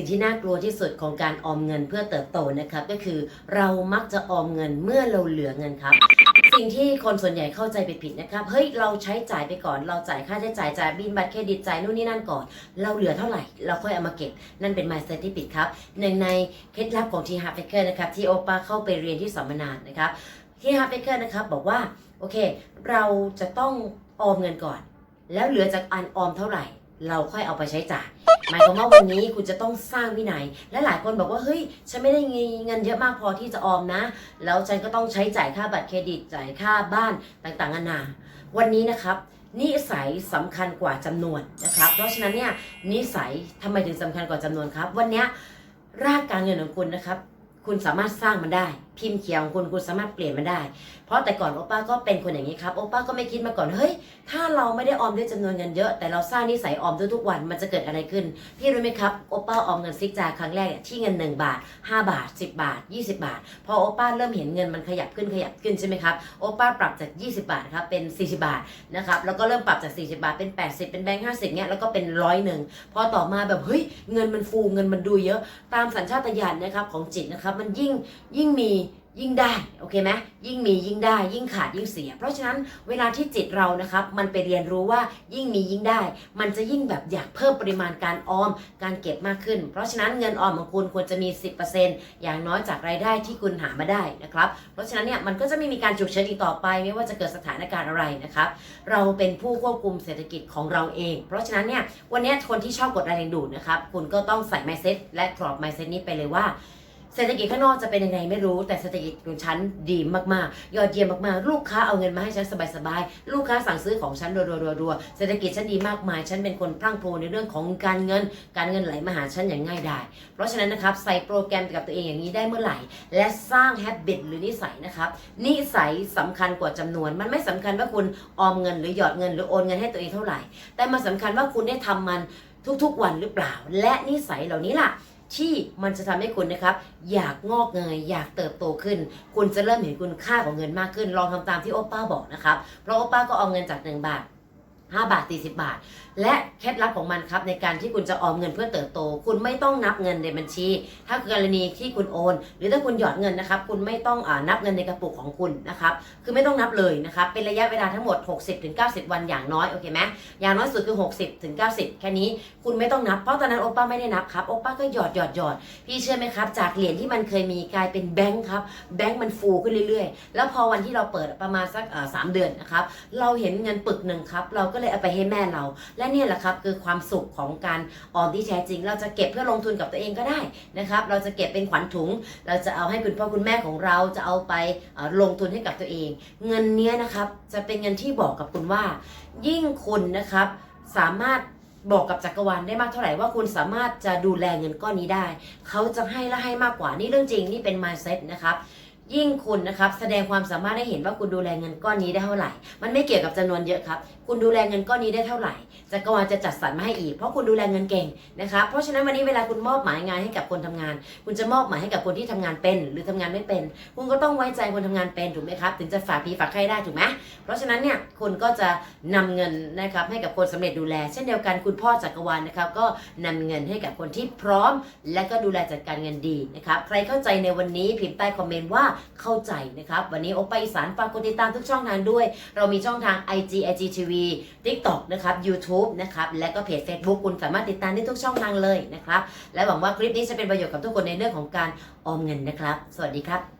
สิ่งที่น่ากลัวที่สุดของการออมเงินเพื่อเติบโตนะครับ ก็คือเรามักจะออมเงินเมื่อเราเหลือเงินครับ สิ่งที่คนส่วนใหญ่เข้าใจไปผิดนะครับเฮ้ยเราใช้จ่ายไปก่อนเราจ่ายค่าใช้จ่ายจ่ายบินบัตรเครดิตจ่ายนู่นนี่นั่นก่อน เราเหลือเท่าไหร่ เราค่อยเอามาเก็บ นั่นเป็น mindset ที่ผิดครับหนึ่งในเคล็ดลับของทีฮาร์เฟเกอร์นะครับที่โอป้าเข้าไปเรียนที่สัมมนานะครับที่ฮาร์เฟเกอร์นะครับบอกว่าโอเค เราจะต้องออมเงินก่อน แล้วเหลือจากอันออมเท่าไหร่ เราค่อยเอาไปใช้จ่ายหมายความว่าวันนี้คุณจะต้องสร้างวินัย และหลายคนบอกว่าเฮ้ยฉันไม่ได้มีเงินเยอะมากพอที่จะออมนะ แล้วฉันก็ต้องใช้จ่ายค่าบัตรเครดิตจ่ายค่าบ้านต่างๆนานา วันนี้นะครับนิสัยสำคัญกว่าจำนวนนะครับ เพราะฉะนั้นเนี่ยนิสัยทำไมถึงสำคัญกว่าจำนวนครับ วันนี้รากการเงินของคุณนะครับ คุณสามารถสร้างมันได้ พิมพ์เขียวของคุณคุณสามารถเปลี่ยนมันได้ เพราะแต่ก่อนโอป้าก็เป็นคนอย่างนี้ครับโอป้าก็ไม่คิดมาก่อนเฮ้ยถ้าเราไม่ได้ออมด้วยจำนวนเงินเยอะ แต่เราสร้างนิสัยออมทุกๆวันมันจะเกิดอะไรขึ้น พี่รู้ไหมครับโอป้าออมเงินซิกจาครั้งแรกที่เงิน 1 บาท 5 บาท 10 บาท 20 บาท พอโอป้าเริ่มเห็นเงินมันขยับขึ้นขยับขึ้นใช่ไหมครับโอป้าปรับจาก 20 บาทครับเป็น 40 บาทนะครับแล้วก็เริ่มปรับจาก 40 บาทเป็น 80 เป็นแบงค์50เนี้ยแล้วก็เป็นร้อยหนึ่งพอต่อมาแบบเฮ้ยเงินมันฟูเงินมันดูเยอะ ตามสัญชาตญาณนะครับของจิตนะครับมันยิ่งยิ่งมี ยิ่งได้โอเคไหมยิ่งมียิ่งได้ ยิ่งขาดยิ่งเสีย เพราะฉะนั้นเวลาที่จิตเรานะครับมันไปเรียนรู้ว่ายิ่งมียิ่งได้ มันจะยิ่งแบบอยากเพิ่มปริมาณการออมการเก็บมากขึ้น เพราะฉะนั้นเงินออมของคุณควรจะมี 10%อย่างน้อยจากรายได้ที่คุณหามาได้นะครับเพราะฉะนั้นเนี่ยมันก็จะไม่มีการฉุกเฉินอีกต่อไป ไม่ว่าจะเกิดสถานการณ์อะไรนะครับเราเป็นผู้ควบคุมเศรษฐกิจของเราเอง เพราะฉะนั้นเนี่ยวันนี้คนที่ชอบกดแรงดูดนะครับคุณก็ต้องใส่ mindset และกรอบ mindset นี้ไปเลยว่า เศรษฐกิจข้างนอกจะเป็นยังไงไม่รู้ แต่เศรษฐกิจของฉันดีมากๆ ยอดเยี่ยมมากๆ ลูกค้าเอาเงินมาให้ฉันสบายๆ ลูกค้าสั่งซื้อของฉันรัวๆๆๆเศรษฐกิจฉันดีมากมาย ฉันเป็นคนพรั่งพรูในเรื่องของการเงิน การเงินไหลมาหาฉันอย่างง่ายดาย เพราะฉะนั้นนะครับใส่โปรแกรมกับตัวเองอย่างนี้ได้เมื่อไหร่ และสร้าง habit หรือนิสัยนะครับนิสัยสำคัญกว่าจำนวน มันไม่สำคัญว่าคุณออมเงินหรือหยอดเงินหรือโอนเงินให้ตัวเองเท่าไหร่ แต่มันสำคัญว่าคุณได้ทำมันทุกๆวันหรือเปล่า และนิสัยเหล่านี้ล่ะ ที่มันจะทำให้คุณนะครับ อยากงอกเงยอยากเติบโตขึ้น คุณจะเริ่มเห็นคุณค่าของเงินมากขึ้น ลองทำตามที่โอป้าบอกนะครับ เพราะโอป้าก็เอาเงินจาก 1 บาท 5 บาท 40 บาท และเคล็ดลับของมันครับ ในการที่คุณจะออมเงินเพื่อเติบโต คุณไม่ต้องนับเงินในบัญชี ถ้ากรณีที่คุณโอน หรือถ้าคุณหยอดเงินนะครับ คุณไม่ต้องอนับเงินในกระปุกของคุณนะครับ คือไม่ต้องนับเลยนะครับ เป็นระยะเวลาทั้งหมด 60-90 วันอย่างน้อย โอเคไหมอย่างน้อยสุดคือ 60-90 แค่นี้ คุณไม่ต้องนับ เพราะตอนนั้นโอป้าไม่ได้นับครับ โอป้าก็หยอดหยอดหยอด พี่เชื่อไหมครับ จากเหรียญที่มันเคยมีกลายเป็นแบงค์ครับ แบงค์มันฟูขึ้นเรื่อย ๆ แล้วพอวันที่เราเปิดประมาณสักสามเดือนนะครับ เราเห็นเงินปึกหนึ่งครับ เราก็เลยเอาไปให้แม่เรา และเนี่ยแหละครับคือความสุขของการออมที่แท้จริง เราจะเก็บเพื่อลงทุนกับตัวเองก็ได้นะครับ เราจะเก็บเป็นขวัญถุง เราจะเอาให้คุณพ่อคุณแม่ของเราจะเอาไปลงทุนให้กับตัวเอง เงินเนี้ยนะครับจะเป็นเงินที่บอกกับคุณว่า ยิ่งคุณนะครับสามารถบอกกับจักรวาลได้มากเท่าไหร่ว่าคุณสามารถจะดูแลเงินก้อนนี้ได้ เขาจะให้และให้มากกว่านี่เรื่องจริงนี่เป็น mindset นะครับ ยิ่งคุณนะครับแสดงความสามารถให้เห็นว่าคุณดูแลเงินก้อนนี้ได้เท่าไหร่ มันไม่เกี่ยวกับจำนวนเยอะครับ คุณดูแลเงินก้อนนี้ได้เท่าไหร่จักรวาลจะจัดสรรมาให้อีก เพราะคุณดูแลเงินเก่งนะครับ เพราะฉะนั้นวันนี้เวลาคุณมอบหมายงานให้กับคนทำงาน คุณจะมอบหมายให้กับคนที่ทำงานเป็น หรือทำงานไม่เป็น คุณก็ต้องไว้ใจคนทำงานเป็นถูกไหมครับ ถึงจะฝากพีฝากใครได้ถูกไหมเพราะฉะนั้นเนี่ยคุณก็จะนำเงินนะครับให้กับคนสำเร็จดูแล เช่นเดียวกันคุณพ่อจักรวาลนะครับก็นำเงินให้กับคนที่พร้อม และก็ดูแลจัดการเงินดีนะครับใครเข้าใจในวันนี้พิมพ์ใต้คอมเมนต์ว่าเข้าใจนะครับ วันนี้โอไปสารฝากกดติดตามทุกช่องทางด้วย เรามีช่องทาง IG IGTV TikTok นะครับ YouTube นะครับและก็เพจ Facebook คุณสามารถติดตามได้ทุกช่องทางเลยนะครับ และหวังว่าคลิปนี้จะเป็นประโยชน์กับทุกคนในเรื่องของการออมเงินนะครับ สวัสดีครับ